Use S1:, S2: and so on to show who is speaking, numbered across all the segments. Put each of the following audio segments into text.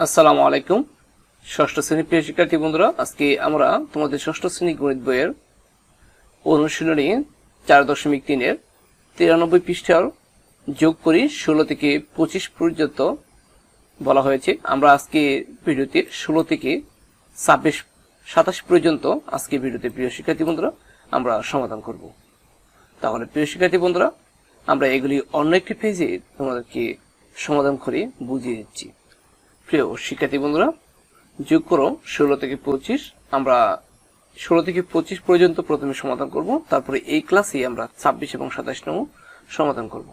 S1: আসসালামু আলাইকুম। ষষ্ঠ শ্রেণি প্রিয় শিক্ষার্থী বন্ধুরা, আজকে আমরা তোমাদের ষষ্ঠ শ্রেণি গণিত বইয়ের অনুশীলনী চার দশমিক তিনের তিরানব্বই পৃষ্ঠার যোগ করি ষোলো থেকে পঁচিশ পর্যন্ত বলা হয়েছে। আমরা আজকে ভিডিওতে ষোলো থেকে ছাব্বিশ, সাতাশ পর্যন্ত আজকে ভিডিওতে প্রিয় শিক্ষার্থী বন্ধুরা আমরা সমাধান করব। তাহলে প্রিয় শিক্ষার্থী বন্ধুরা, আমরা এগুলি অন্য একটি পেজে তোমাদেরকে সমাধান করে বুঝিয়ে দিচ্ছি। প্রিয় শিক্ষার্থী বন্ধুরা, যোগ করো ষোলো থেকে পঁচিশ। আমরা ষোলো থেকে পঁচিশ পর্যন্ত প্রথমে সমাধান করব, তারপরে এই ক্লাসে আমরা ছাব্বিশ এবং সাতাশ নম্বর সমাধান করব।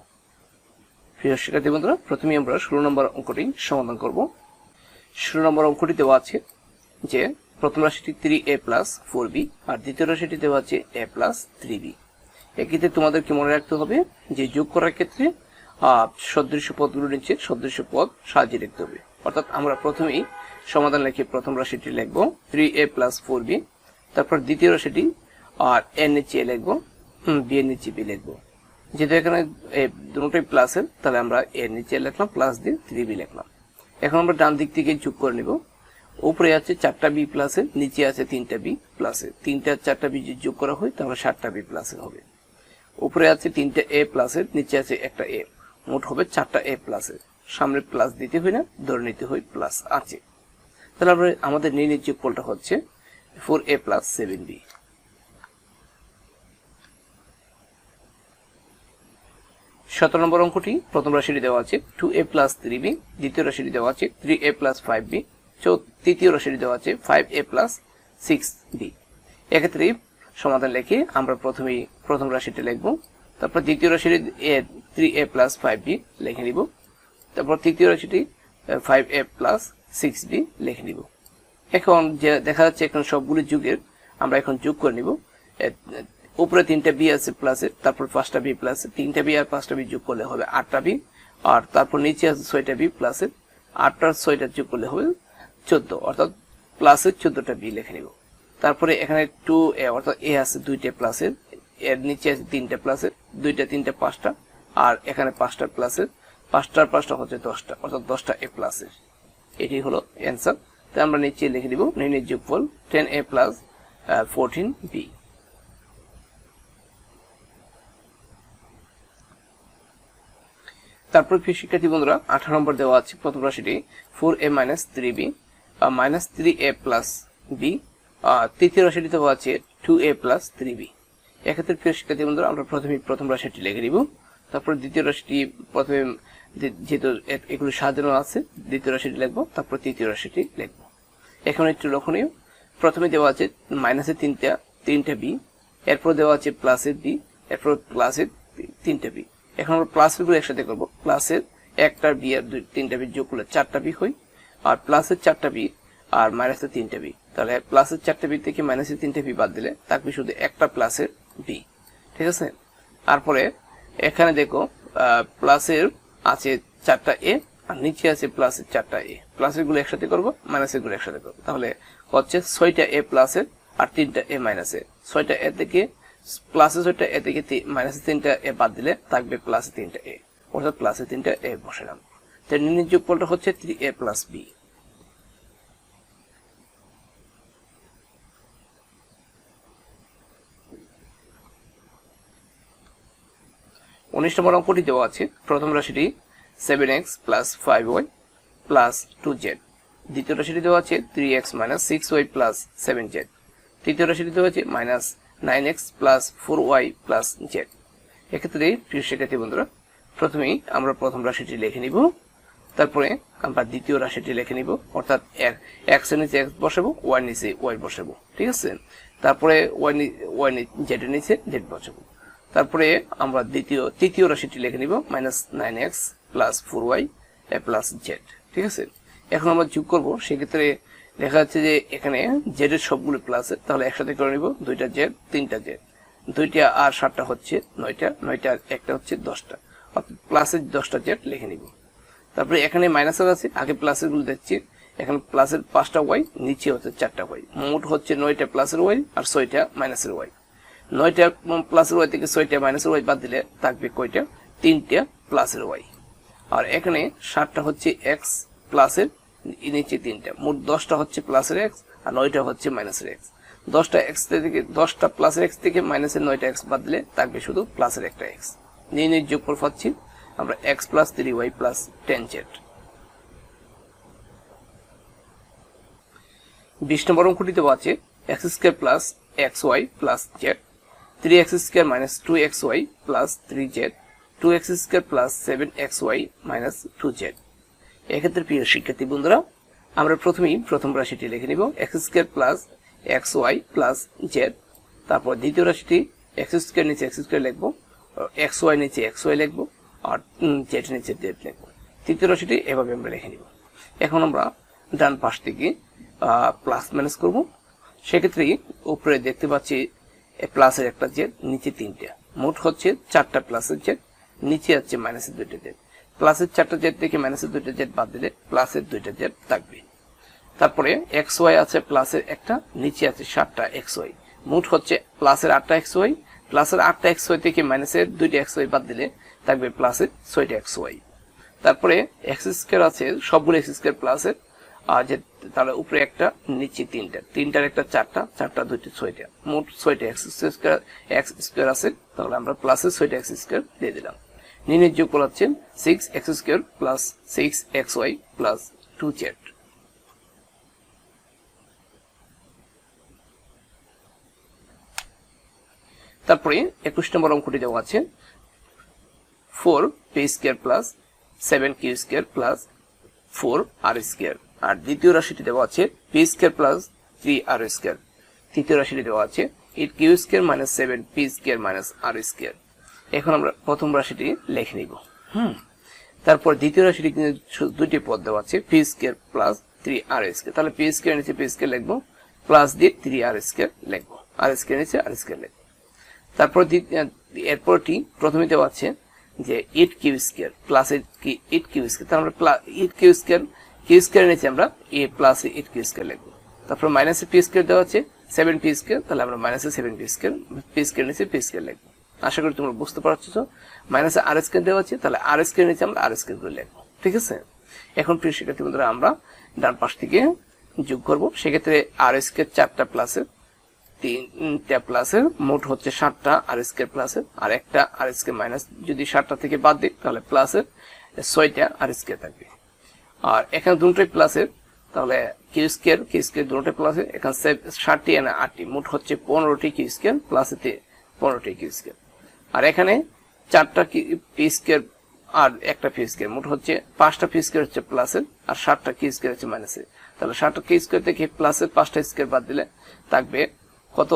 S1: প্রিয় শিক্ষার্থী বন্ধুরা, প্রথমে আমরা ষোলো নম্বর অঙ্কটি সমাধান করব। ষোলো নম্বর অঙ্কটি দেওয়া আছে যে, প্রথম রাশিটি three A plus four B আর দ্বিতীয় রাশিটি দেওয়া আছে এ প্লাস থ্রি বি এক্ষেত্রে তোমাদেরকে মনে রাখতে হবে যে, যোগ করার ক্ষেত্রে সদৃশ্য পদগুলো নিচে সদৃশ্য পদ সাজিয়ে লিখতে হবে। অর্থাৎ আমরা প্রথমেই সমাধান লিখে প্রথম রাশিটি লিখব three A plus four B তারপর দ্বিতীয় রাশিটি, আর এর নিচে লিখব বি এর নিচে বি লিখব। যেহেতু এখানে দুটোই প্লাসের তাহলে আমরা এর নিচে লিখলাম প্লাস দিয়ে থ্রি বি লিখলাম। এখন আমরা ডান দিক থেকে যোগ করে নিব। উপরে আছে চারটা বি প্লাসের নিচে আছে তিনটা বি প্লাসের তিনটা আর চারটা বি যদি যোগ করা হয়, তাহলে সাতটা বি প্লাসের হবে। উপরে আছে তিনটা এ প্লাসের নিচে আছে একটা এ মোট হবে চারটা এ প্লাসের সামনে প্লাস দিতে হয় না ধরে নিতে হয় প্লাস আছে। তাহলে আমরা আমাদের নির্ণয় যোগফলটা হচ্ছে four A plus seven B. সতেরো নম্বর অঙ্কটি প্রথম রাশিটি দেওয়া আছে two A plus three B, দ্বিতীয় রাশিটি দেওয়া আছে three A plus five B তৃতীয় রাশিটি দেওয়া আছে five A plus six B. এক্ষেত্রে সমাধান লিখে আমরা প্রথমেই প্রথম রাশিটি লিখব, তারপর দ্বিতীয় রাশিটি এ three A plus five B লিখে নিব। তারপর তৃতীয় রাশিটি five A plus six B লিখে নিব। এখন যে দেখা যাচ্ছে এখন সবগুলি যুগের, আমরা এখন যোগ করে নিব। উপরে তিনটা বি আছে প্লাসে তারপর পাঁচটা বি প্লাসে তিনটা বি আর পাঁচটা বি যোগ করলে হবে আটটা বি আর তারপর নিচে আছে ছয়টা বি প্লাসে আটটার ছয়টা যোগ করলে হবে চোদ্দ, অর্থাৎ প্লাসের চোদ্দটা বি লিখে নিব। তারপরে এখানে টু এ অর্থাৎ এ আছে দুইটা প্লাসের এর নিচে আছে তিনটা প্লাসের দুইটা, তিনটা, পাঁচটা, আর এখানে পাঁচটা প্লাসের পাঁচটার পাঁচটা হচ্ছে দশটা, অর্থাৎ দশটা এ। প্লাসের এটি হলো অ্যান্সার তাই আমরা নিচে লিখে দিব নির্ণয় যোগফল ten A plus fourteen B তারপর শিক্ষার্থী বন্ধুরা, আঠারো নম্বর দেওয়া আছে, প্রথম রাশিটি four A minus three B minus three A plus B তৃতীয় রাশিটি দেওয়া আছে two A plus three B এক্ষেত্রে প্রিয় শিক্ষার্থী বন্ধুরা, আমরা প্রথমে প্রথম রাশিটি লিখে দিব তারপর দ্বিতীয় রাশিটি প্রথমে যেহেতু এগুলো সাজানো আছে, দ্বিতীয় রাশিটি লিখব, তারপর তৃতীয় রাশিটি লিখব। এখন একটু লক্ষণীয়। প্রথমে দেওয়া আছে মাইনাসের তিনটা তিনটা বি এরপর দেওয়া আছে প্লাসের বি এরপর প্লাসের তিনটা বি এখন আমরা প্লাসেরগুলো একসাথে করব। প্লাসের একটা বি আর দুই, তিনটা বি যোগ করলে চারটা বি হয়। আর প্লাসের চারটা বি আর মাইনাসের তিনটা বি তাহলে প্লাসের চারটা বি থেকে মাইনাসের তিনটা বি বাদ দিলে থাকবে শুধু একটা প্লাসের বি ঠিক আছে? তারপরে এখানে দেখো প্লাসের আছে চারটা এ আর নিচে আছে প্লাসের চারটা এ প্লাসেরগুলো একসাথে করব মাইনাসেরগুলো একসাথে করব। তাহলে হচ্ছে ছয়টা এ প্লাসের আর তিনটা এ মাইনাসে ছয়টা এ থেকে প্লাসে ছয়টা এ থেকে মাইনাসে তিনটা এ বাদ দিলে থাকবে প্লাসে তিনটা এ অর্থাৎ প্লাসে তিনটা এ বসালাম। তো নির্ণয় যোগফলটা হচ্ছে থ্রি এ প্লাস বি উনিশ নম্বর অঙ্কটি দেওয়া আছে। প্রথম রাশিটি seven X plus five Y plus two Z দ্বিতীয় রাশিটি দেওয়া আছে three X minus six Y plus seven Z তৃতীয় রাশিটি দেওয়া আছে minus nine X plus four Y plus Z এক্ষেত্রে প্রিয় শিক্ষার্থী বন্ধুরা, প্রথমেই আমরা প্রথম রাশিটি লিখে নিব। তারপরে আমরা দ্বিতীয় রাশিটি লিখে নিব। অর্থাৎ এক্সের নিচে এক্স বসাবো ওয়াই নিচে ওয়াই বসাবো। ঠিক আছে? তারপরে ওয়াই ওয়াই জেডের নিচে জেড বসাবো। তারপরে আমরা দ্বিতীয়, তৃতীয় রাশিটি লিখে নিব minus nine X plus four Y plus Z ঠিক আছে? এখন আমরা যোগ করব, সেক্ষেত্রে দেখা যাচ্ছে যে এখানে জেডের সবগুলো প্লাস তাহলে একসাথে করে নিব, দুইটা জেড তিনটা জেড দুইটা আর সাতটা হচ্ছে নয়টা নয়টা আর একটা হচ্ছে দশটা। অর্থাৎ প্লাসের দশটা জেড লিখে নিব। তারপরে এখানে মাইনাসের আছে, আগে প্লাসেরগুলো দেখছি। এখানে প্লাসের পাঁচটা ওয়াই নিচে হচ্ছে চারটা ওয়াই মোট হচ্ছে নয়টা প্লাসের ওয়াই আর ছয়টা মাইনাসের ওয়াই নয়টা প্লাসের ওয়াই থেকে ছয়টা মাইনাসের ওয়াই বাদ দিলে থাকবে কয়টা? তিনটা প্লাসের ওয়াই আর এখানে সাতটা হচ্ছে এক্স প্লাসের নিচে তিনটা। মোট দশটা হচ্ছে প্লাসের এক্স আর নয়টা হচ্ছে মাইনাসের এক্স দশটা এক্স থেকে, দশটা প্লাসের এক্স থেকে মাইনাসের নয়টা এক্স বাদ দিলে থাকবে শুধু প্লাসের একটা এক্স নিয়ে যোগফল পাচ্ছি আমরা X plus three Y plus ten Z বিশ নম্বর অঙ্কটিতে আছে X square plus X Y plus Z three X square minus two X Y plus three Z two X square plus seven X Y minus two Z এক্ষেত্রে প্রিয় শিক্ষার্থী বন্ধুরা, আমরা প্রথমেই প্রথম রাশিটি লিখে নিব X square plus X Y plus Z তারপর দ্বিতীয় রাশিটি এক্স স্কোয়ার নিচে এক্স স্কোয়ার লিখব এক্স ওয়াই নিচে এক্স ওয়াই লিখব, আর জেড নিচে জেড লিখব। তৃতীয় রাশিটি এভাবে আমরা লিখে নিব। এখন আমরা ডান পাশ থেকে প্লাস মাইনাস করব। সেক্ষেত্রে উপরে দেখতে পাচ্ছি প্লাসের একটা জেড, নিচে তিনটা। মোট হচ্ছে চারটা প্লাসের জেড, নিচে আছে মাইনাসের দুইটা জেড। প্লাসের চারটা জেড থেকে মাইনাসের দুইটা জেড বাদ দিলে প্লাসের দুইটা জেড থাকবে। তারপরে এক্স ওয়াই আছে প্লাসের একটা, নিচে আছে সাতটা এক্স ওয়াই মোট হচ্ছে প্লাসের আটটা এক্স ওয়াই প্লাসের আটটা এক্স ওয়াই থেকে মাইনাসের দুইটা এক্স ওয়াই বাদ দিলে থাকবে প্লাসের ছয়টা এক্স ওয়াই তারপরে এক্স স্কোয়ার আছে, সবগুলো এক্স স্কোয়ার প্লাসের যে তাহলে উপরে একটা, নিচে তিনটা। তিনটার একটা চারটা চারটা, দুইটা, ছয়টা। মোট ছয়টা এক্স স্কোয়ার এক্স স্কোয়ার আছে, তাহলে আমরা প্লাসের ছয়টা এক্স স্কোয়ার দিয়ে দিলাম। নির্ণয় যোগ করাচ্ছেন six X square plus six X Y plus two Z তারপরে একুশ নম্বর অঙ্কটি দেওয়া আছে four P square plus seven Q square plus four R square আর দ্বিতীয় রাশিটি দেওয়া আছে P square plus three R square তৃতীয় রাশিটি দেওয়া আছে eight Q square minus seven P square minus R square এখন আমরা প্রথম রাশিটি লিখে নিব। হুম। তারপর দ্বিতীয় রাশিটি কিন্তু দুটি পদ দেওয়া আছে P square plus three R square তাহলে পি স্কোয়ার নিচে পি স্কোয়ার লিখব প্লাস দিয়ে থ্রি আর স্কোয়ার লিখব। আর স্কোয়ার নিচে আর স্কোয়ার লিখব। তারপর এরপরটি প্রথমে দেওয়া আছে যে eight Q square plus eight Q square তাহলে আমরা eight Q square Q square নিচে আমরা এ প্লাস এইট কিউ স্কোয়ার লিখব। তারপর মাইনাসে পি স্কোয়ার দেওয়া আছে সেভেন পি স্কোয়ার তাহলে আমরা মাইনাসে seven P square P square নিচে পি স্কোয়ার লিখব। আশা করি তোমরা বুঝতে পারছ। মাইনাসে আর স্কোয়ার দেওয়া আছে, তাহলে আর স্কোয়ার নিচে আমরা আর স্কোয়ার করে লিখব। ঠিক আছে? এখন প্রিয় শিক্ষার্থী বন্ধুরা, আমরা ডান পাশ থেকে যোগ করব। সেক্ষেত্রে আর স্কোয়ার চারটা প্লাসের তিনটা প্লাসের মোট হচ্ছে সাতটা আর স্কোয়ার প্লাসের আর একটা আর স্কোয়ার মাইনাস যদি সাতটা থেকে বাদ দিই, তাহলে প্লাসের ছয়টা আর স্কোয়ার থাকবে। আর এখানে দুটোই প্লাসের তাহলে কিউ স্কোয়ার কিউ স্কোয়ার দুটোই প্লাসের এখানে ষাটটি আর আটটি, মোট হচ্ছে পনেরোটি কিউ স্কোয়ার প্লাসেতে পনেরোটি কিউ স্কোয়ার আর এখানে চারটা পি স্কোয়ার আর একটা পি স্কোয়ার মোট হচ্ছে পাঁচটা পি হচ্ছে প্লাসের আর ষাটটা কি স্কোয়ার হচ্ছে মাইনাসের তাহলে ষাটটা কি স্কোয়ার থেকে প্লাসের পাঁচটা স্কোয়ার বাদ দিলে থাকবে কত?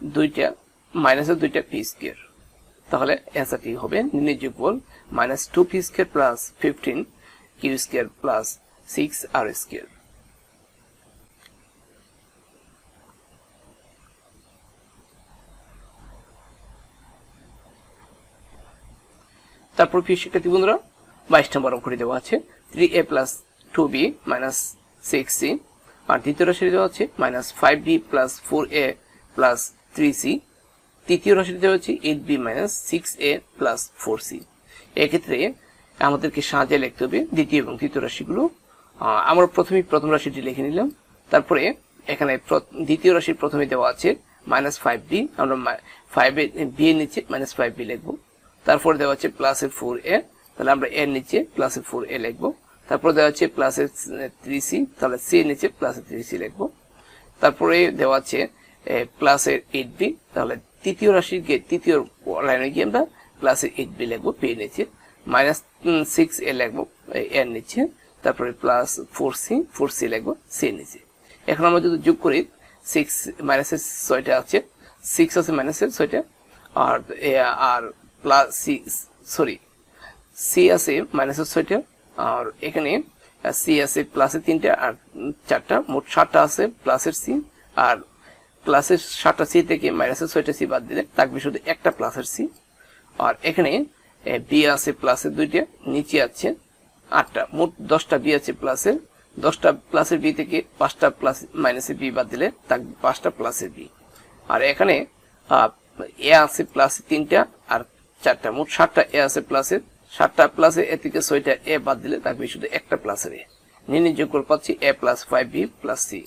S1: দুইটা মাইনাসের দুইটা পি স্কোয়ার তাহলে অ্যান্সারটি হবে নির্ণয় যোগফল minus two P square plus fifteen Q square plus six R square তারপর প্রিয় শিক্ষার্থী বন্ধুরা, বাইশ নম্বর অঙ্কটি দেওয়া আছে। Three A plus two B minus six C আর দ্বিতীয় রাশি দেওয়া আছে minus five B plus four A plus three C তৃতীয় রাশি দেওয়া হচ্ছে eight B minus six A plus four C এক্ষেত্রে আমাদেরকে সাহায্যে লিখতে হবে দ্বিতীয় এবং তৃতীয় রাশিগুলো। আমরা প্রথমে প্রথম রাশিটি লিখে নিলাম। তারপরে এখানে দ্বিতীয় রাশির প্রথমে দেওয়া আছে মাইনাস ফাইভ বি আমরা ফাইভ বি এর নিচে মাইনাস ফাইভ বি লিখব। তারপরে দেওয়া আছে প্লাসের ফোর এ তাহলে আমরা এর নিচে প্লাসের ফোর এ লিখব। তারপর দেওয়া আছে প্লাসের থ্রি সি তাহলে সি এর নিচে প্লাসের থ্রি সি লিখব। তারপরে দেওয়া আছে প্লাসের এইট বি তাহলে তৃতীয় রাশির তৃতীয় লাইনে গিয়ে আমরা প্লাসের এইট বি লিখব পি এর নিচে। মাইনাস সিক্স এ লিখব এর নিচে, তারপরে plus four C four C লিখব সি এর নিচে। এখন আমরা যদি যোগ করি সিক্স মাইনাসের ছয়টা আছে সিক্স আছে মাইনাসের ছয়টা, আর আর প্লাস সি সরি সি আছে মাইনাসের ছয়টা, আর এখানে সি আছে প্লাসের তিনটা, আর চারটা, মোট সাতটা আছে প্লাসের সি আর প্লাসের সাতটা সি থেকে মাইনাসের ছয়টা সি বাদ দিলে থাকবে শুধু একটা প্লাসের সি আর এখানে বি আছে প্লাসের দুইটা, নিচে আছে আটটা। মোট দশটা বি আছে প্লাসের দশটা প্লাসের বি থেকে পাঁচটা প্লাস মাইনাসের বি বাদ দিলে থাকবে পাঁচটা প্লাসের বি। আর এখানে এ আছে প্লাসে তিনটা আর চারটা। মোট সাতটা এ আছে প্লাসের সাতটা প্লাসে এ থেকে ছয়টা এ বাদ দিলে থাকবে শুধু একটা প্লাসের এ। নির্ণয় যোগফল পাচ্ছি A plus five B plus C.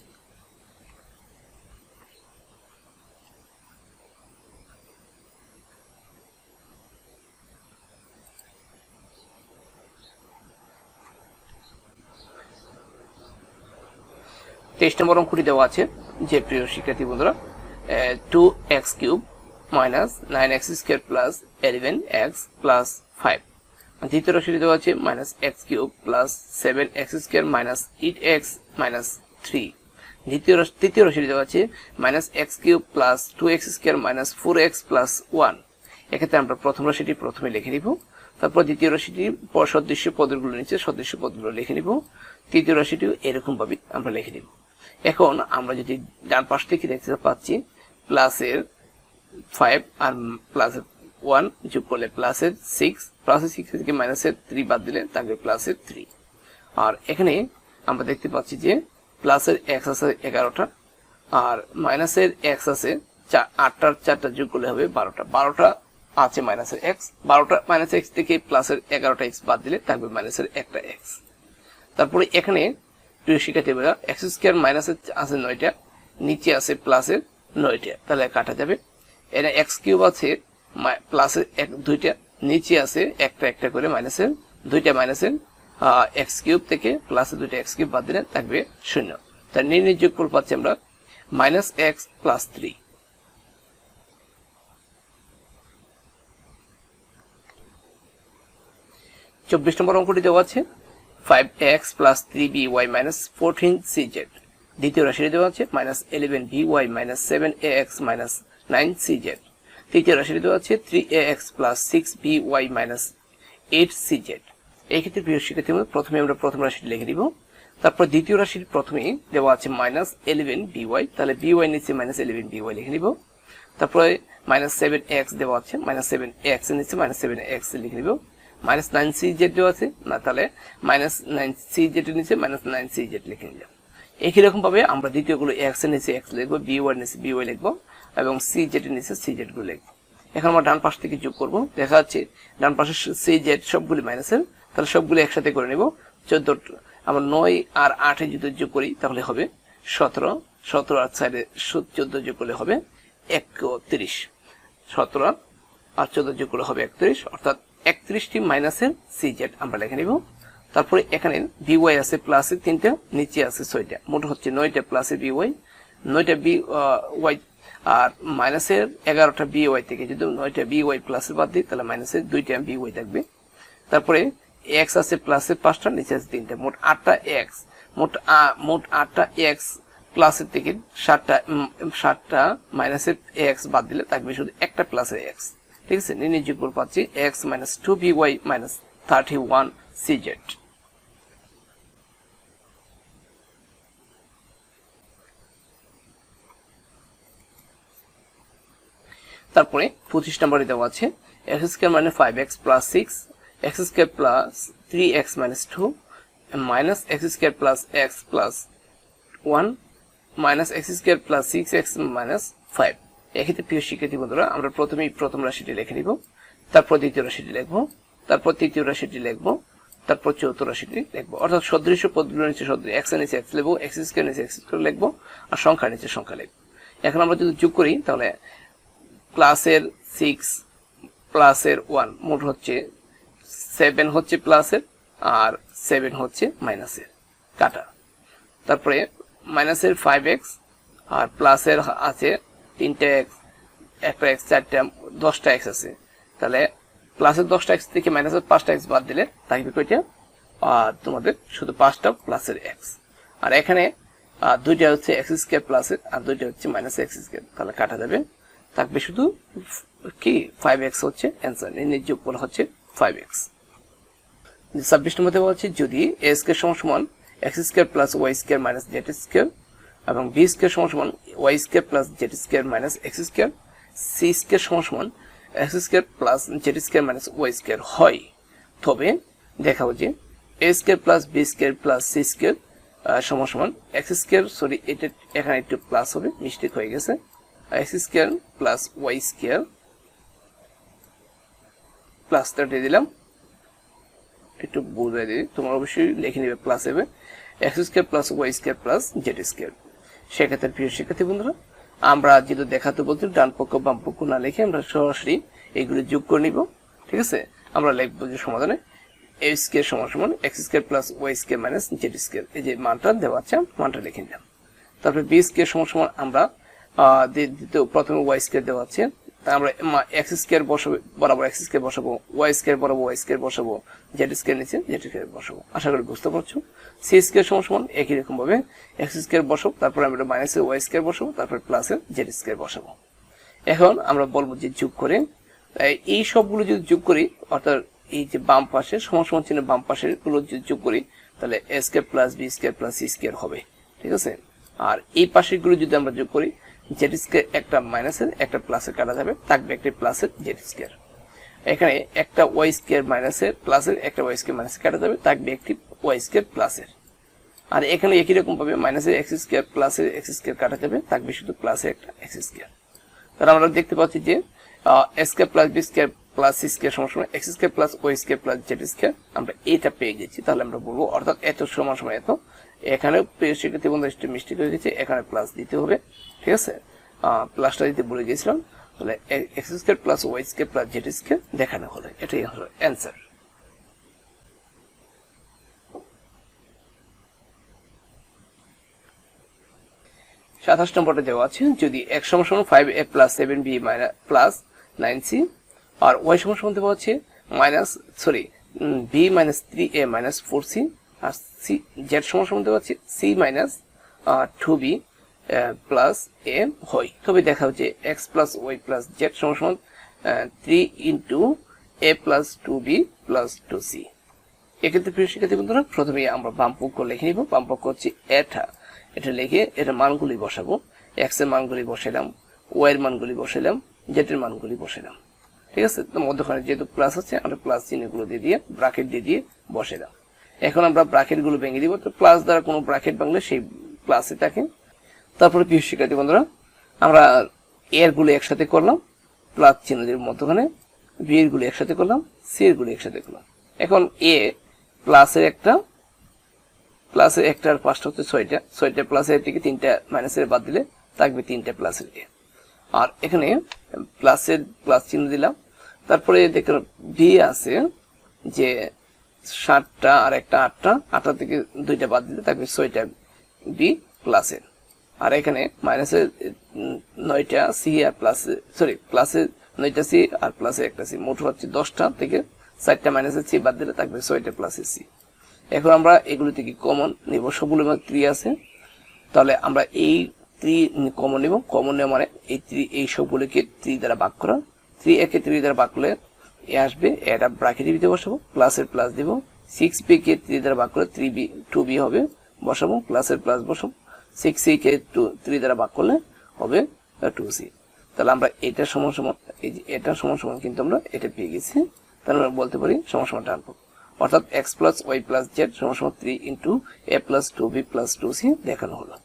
S1: তেইশ নম্বর অঙ্কটি দেওয়া আছে, যে প্রিয় শিক্ষার্থী বন্ধুরা two X cube minus nine X square plus eleven X plus five দ্বিতীয় রাশিটি দেওয়া আছে minus X cube plus seven X square minus eight X minus three দ্বিতীয় তৃতীয় রাশিটি দেওয়া আছে minus X cube plus two X square minus four X plus one এক্ষেত্রে আমরা প্রথম রাশিটি প্রথমে লিখে নিব, তারপর দ্বিতীয় রাশিটি সদৃশ্য পদগুলো নিচে সদৃশ্য পদগুলো লিখে নিব, তৃতীয় রাশিটিও এরকম ভাবে আমরা লিখে নিব। এখন আমরা যদি ডান পাশ থেকে দেখতে পাচ্ছি প্লাসের ফাইভ আর প্লাসের ওয়ান যোগ করলে প্লাসের সিক্স প্লাসের সিক্স থেকে মাইনাসের থ্রি বাদ দিলে থাকবে প্লাসের থ্রি আর এখানে আমরা দেখতে পাচ্ছি যে প্লাসের এক্স আছে এগারোটা, আর মাইনাসের এক্স আছে আটটার চারটা যোগ করলে হবে বারোটা। বারোটা আছে মাইনাসের এক্স বারোটা মাইনাস এক্স থেকে প্লাসের এগারোটা এক্স বাদ দিলে থাকবে মাইনাসের একটা এক্স তারপরে এখানে প্রিয় শিক্ষার্থীরা এক্স স্কোয়ার মাইনাসের আছে নয়টা, নিচে আছে প্লাসের নয়টা। তাহলে কাটা যাবে। এটা এক্স কিউব আছে প্লাসের এক, দুইটা, নিচে আছে একটা একটা করে মাইনাসের দুইটা মাইনাসের এক্স কিউব থেকে প্লাসের দুইটা এক্স কিউব বাদ দিলে থাকবে শূন্য। তার নির্ণয় পাচ্ছি আমরা মাইনাস এক্স প্লাস থ্রি চব্বিশ নম্বর অঙ্কটি দেওয়া আছে। Five X plus three B Y minus fourteen C Z দ্বিতীয় রাশিটি দেওয়া আছে minus eleven B Y minus seven A X minus nine C Z তৃতীয় রাশিটি দেওয়া আছে three A X plus six B Y minus eight C Z এই ক্ষেত্রে প্রিয় শিক্ষার্থী প্রথমে আমরা প্রথম রাশিটি লিখে দিব। তারপর দ্বিতীয় রাশির প্রথমে দেওয়া আছে মাইনাস ইলেভেন বি ওয়াই তাহলে বি ওয়াই নিচে মাইনাস ইলেভেন বি ওয়াই লিখে নিব। তারপরে মাইনাস সেভেন এক্স দেওয়া আছে মাইনাস সেভেন এক্স নিচে মাইনাস সেভেন এক্স লিখে নিব। মাইনাস নাইন সি জেড দেওয়া আছে, না, তাহলে মাইনাস নাইন সি জেড নিচে মাইনাস নাইন সি জেড লিখে নিলাম। একই রকম ভাবে আমরা দ্বিতীয়গুলো এক্সের নিচে এক্স লিখব বি ওয়াই নিচে বি ওয়াই লিখব, এবং সি জেড এর নিচে সি জেডগুলো লিখব। এখন আমরা ডান পাশ থেকে যোগ করব। দেখা যাচ্ছে ডান পাশে সি জেড সবগুলি মাইনাসের তাহলে সবগুলো একসাথে করে নেব। চোদ্দ, আমরা নয় আর আটে যদি যোগ করি, তাহলে হবে সতেরো। সতেরো আর সাইডে চোদ্দ যোগ করলে হবে একত্রিশ। সতেরো আর চোদ্দ যোগ করলে হবে একত্রিশ, অর্থাৎ একত্রিশটি মাইনাসের সি জেড আমরা লিখে নিব। তারপরে এখানে বি ওয়াই আছে প্লাসে তিনটা, নিচে আছে ছয়টা। মোট হচ্ছে নয়টা প্লাসে বি ওয়াই নয়টা বি ওয়াই আর মাইনাসের এগারোটা বি ওয়াই থেকে যদি নয়টা বি ওয়াই প্লাসের বাদ দিই, তাহলে মাইনাসের দুইটা বি ওয়াই থাকবে। তারপরে এক্স আছে প্লাসের পাঁচটা, নিচে আছে তিনটা। মোট আটটা এক্স মোট মোট আটটা এক্স প্লাসের থেকে সাতটা সাতটা মাইনাসের এক্স বাদ দিলে থাকবে শুধু একটা প্লাসের এক্স ঠিক আছে নির্ণয় যোগফল পাচ্ছি X minus two B Y minus thirty one C Z তারপরে পঁচিশ নম্বরে দেওয়া আছে এক্স স্কোয়ার মানে five X plus six X square plus three X minus two minus X square plus X plus one minus X square plus six X minus five এক্ষেত্রে প্রিয় শিক্ষার্থী বন্ধুরা, আমরা প্রথমেই প্রথম রাশিটি লিখে নিব, তারপর দ্বিতীয় রাশিটি লিখব, তারপর তৃতীয় রাশিটি লিখব, তারপর চতুর্থ রাশিটি লিখব। অর্থাৎ সদৃশ পদগুলো নিচে সদৃশ এক্স নিচে এক্স লিখব এক্স স্কোয়ার নিচে এক্স স্কোয়ার লিখব, আর সংখ্যার নিচে সংখ্যা লিখব। এখন আমরা যদি যোগ করি, তাহলে ক্লাসের সিক্স প্লাসের ওয়ান মোট হচ্ছে সেভেন হচ্ছে প্লাসের আর সেভেন হচ্ছে মাইনাসের কাটা। তারপরে মাইনাসের ফাইভ এক্স আর প্লাসের আছে তিনটে একটা এক্স চারটা, দশটা এক্স আছে। তাহলে প্লাসের দশটা এক্স থেকে মাইনাসের পাঁচটা এক্স বাদ দিলে থাকবে আর তোমাদের শুধু পাঁচটা প্লাসের এক্স আর এখানে দুইটা হচ্ছে এক্স স্কোয়ার প্লাসের আর দুইটা হচ্ছে মাইনাস এক্স স্কোয়ার তাহলে কাটা যাবে। থাকবে শুধু কি? ফাইভ এক্স হচ্ছে অ্যান্সার নির্ণয় যোগফল হচ্ছে ফাইভ এক্স ছাব্বিশ নম্বর হচ্ছে যদি এ স্কোয়ার সমান সমান x square plus y square minus z square এবং বি স্কোয়ার সমান সমান y square plus z square minus x square c square সমান সমান x square plus z square minus y square হয়। তবে দেখাবো যে a square plus b square plus c square সমান সমান এক্স স্কোয়ার সরি এটা এখানে একটু প্লাস হবে মিস্টেক হয়ে গেছে। X square plus y square plus thirty দিলাম। একটু বুঝাই দিই তোমরা অবশ্যই লিখে নেবে প্লাস হবে x square plus y square plus z square সেক্ষেত্রে প্রিয় শিক্ষার্থী বন্ধুরা, আমরা যেহেতু দেখাতে বলছি, ডান পক্ষ, বাম পক্ষ না লিখে আমরা সরাসরি এইগুলো যোগ করে নিব, ঠিক আছে? আমরা লিখব যে সমাধানে এ স্কেয়ার সমান সমান x square plus y square minus z square এই যে মানটা দেওয়া আছে, মানটা লিখে নিলাম। তারপরে বি স্কেয়ার সমান সমান আমরা দ্বিতীয়, প্রথমে ওয়াই স্কোয়ার দেওয়া আছে আমরা এক্স স্কোয়ার বসাবো, বরাবর এক্স স্কোয়ার বসাবো ওয়াই স্কোয়ার বরাবর ওয়াই স্কোয়ার বসাবো জেড স্কোয়ার নিচে জেড স্কোয়ার বসাবো। আশা করি বুঝতে পারছ? সি স্কোয়ার সমান সমান একই এক্স স্কোয়ার বসাবো, তারপরে আমরা মাইনাসের ওয়াই স্কোয়ার বসাবো, তারপর প্লাসের জেড স্কোয়ার বসাবো। এখন আমরা বলব যে যোগ করে এই সবগুলো যদি যোগ করি, অর্থাৎ এই যে বাম পাশে, সমান সমান চিহ্ন বাম পাশেরগুলো যদি যোগ করি, তাহলে a square plus b square plus c square হবে। ঠিক আছে? আর এই পাশেরগুলো যদি আমরা যোগ করি জেড স্কোয়ার একটা মাইনাসের একটা প্লাসের কাটা যাবে, থাকবে একটা প্লাসের জেড স্কোয়ার এখানে একটা ওয়াই স্কোয়ার মাইনাসের প্লাসের একটা ওয়াই স্কোয়ার মাইনাসের কাটা যাবে, থাকবে একটি ওয়াই স্কোয়ার প্লাসের আর এখানে একই রকম ভাবে মাইনাসের এক্স স্কোয়ার প্লাসের এক্স স্কোয়ার কাটা যাবে, থাকবে শুধু প্লাসের একটা এক্স স্কোয়ার তাহলে আমরা দেখতে পাচ্ছি যে square plus b square plus c square সমান সমান x square plus y square plus z square আমরা এটা পেয়ে গেছি, তাহলে আমরা বলব, অর্থাৎ এত সমান সমান এত এখানে সেক্ষেত্রে বন্ধু একটু মিস্টেক হয়ে গেছে এখানে প্লাস দিতে হবে, ঠিক আছে? প্লাসটা দিতে বলে গেছিলাম তাহলে x square plus y square plus z square দেখানো হলো। এটাই হলো অ্যান্সার সাতাশ নম্বরটা দেওয়া আছে, যদি এক সমান সমান five a plus seven b minus plus nine c R Y সমান সমান দেওয়া আছে minus sorry b minus three a minus four c c z সমান সমান দেওয়া আছে c minus two b plus a হয়। তবে দেখা হচ্ছে x plus y plus z সমান সমান three into a plus two b plus two c এক্ষেত্রে প্রিয় শিক্ষার্থী বন্ধুরা প্রথমে আমরা বামপক্ষ লিখে নিব। বাম পক্ষ হচ্ছে এটা। এটা লিখে এটা মানগুলি বসাবো। এক্সের মানগুলি বসাইলাম ওয়াই এর মানগুলি বসাইলাম জেড এর মানগুলি বসাইলাম। ঠিক আছে? তো মধ্যখানে যেহেতু প্লাস আছে, আমরা প্লাস চিহ্নগুলো দিয়ে দিয়ে ব্রাকেট দিয়ে দিয়ে বসাইলাম। এখন আমরা ব্রাকেটগুলো ভেঙে দিব, তো প্লাস দ্বারা কোনো ব্রাকেট ভাঙলে সেই প্লাসে থাকে। তারপরে প্রিয় শিক্ষার্থী বন্ধুরা, আমরা এরগুলো একসাথে করলাম প্লাস চিহ্ন দিয়ে মধ্যখানে বি এরগুলো একসাথে করলাম সি এরগুলো একসাথে করলাম। এখন এ প্লাসের একটা প্লাসের একটা আর পাঁচটা হচ্ছে ছয়টা। ছয়টা প্লাসের থেকে তিনটা মাইনাসের বাদ দিলে থাকবে তিনটা প্লাসের এ আর এখানে প্লাসের প্লাস চিহ্ন দিলাম। তারপরে দেখুন বি আছে যে সাতটা আর একটা আটটা আটটা থেকে দুইটা বাদ দিলে থাকবে ছয়টা বি প্লাসের আর এখানে মাইনাসের উম, নয়টা সি আর প্লাসে সরি প্লাসে নয়টা সি আর প্লাসে একটা সি মোট হচ্ছে দশটা থেকে চারটা মাইনাসের সি বাদ দিলে থাকবে ছয়টা প্লাসের সি এখন আমরা এগুলো থেকে কমন নিব সবগুলো আমার থ্রি আছে। তাহলে আমরা এই থ্রি কমন নিব। কমন নেওয়া মানে এই থ্রি এই সবগুলোকে থ্রি দ্বারা ভাগ করা। থ্রি একে থ্রি দ্বারা ভাগ করলে এ আসবে এটা ব্রাকেটে দিতে বসাবো প্লাসের প্লাস দিব। সিক্স বি কে থ্রি দ্বারা ভাগ করলে থ্রি বি টু বি হবে, বসাবো প্লাসের প্লাস বসাবো। সিক্স সি কে টু থ্রি দ্বারা ভাগ করলে হবে টু সি তাহলে আমরা এটা সমান সমান, এই যে এটা সমান সমান কিন্তু আমরা এটা পেয়ে গেছি। তাহলে আমরা বলতে পারি সমান সমান টানবো অর্থাৎ x plus y plus z সমান সমান three into a plus two b plus two c দেখানো হলো।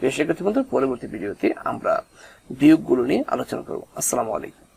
S1: বেশ শিক্ষার্থী পরবর্তী ভিডিওতে আমরা বিয়োগগুলো নিয়ে আলোচনা করব। আসসালামু আলাইকুম।